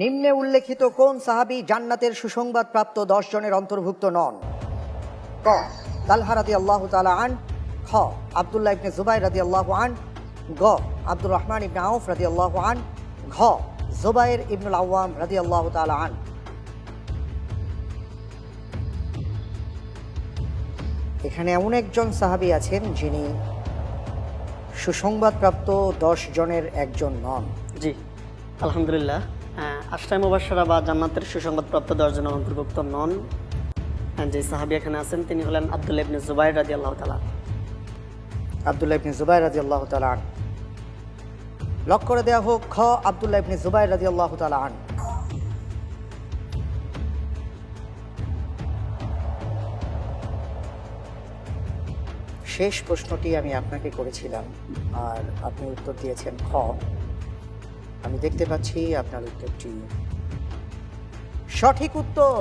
নিম্নে উল্লেখিত কোন সাহাবী জান্নাতের সুসংবাদ প্রাপ্ত দশ জনের অন্তর্ভুক্ত নন? ক, তালহা আল্লাহ তালা আন, খ, আবদুল্লাহ ইবনে জুবাই রাদি আল্লাহ আন, গ, আব্দুর রহমান ইবনে আউফ রাদি আল্লাহ আন, ঘ, জুবাইর ইবনুল আওয়াম রাদি আল্লাহ তালা আন। এখানে এমন একজন সাহাবী আছেন যিনি সুসংবাদপ্রাপ্ত দশ জনের একজন নন। জি, আলহামদুলিল্লাহ। আশরায় মুবাসারা বা জান্নাতের সুসংবাদপ্রাপ্ত দশজনের অন্তর্ভুক্ত নন। যে সাহাবি এখানে আছেন, তিনি হলেন আব্দুল ইবনে জুবাইর রাজি আল্লাহ তালা আবদুল্লাহ ইবনে জুবাইর রাজি আল্লাহ তালা আন। লক করে দেওয়া হোক, খ, আবদুল্লাহ ইবনে জুবাইর রাজি আল্লাহ তালা আন। শেষ প্রশ্নটি আমি আপনাকে করেছিলাম, আর আপনি উত্তর দিয়েছেন, খ। আমি দেখতে পাচ্ছি আপনার উত্তরটি। সঠিক উত্তর।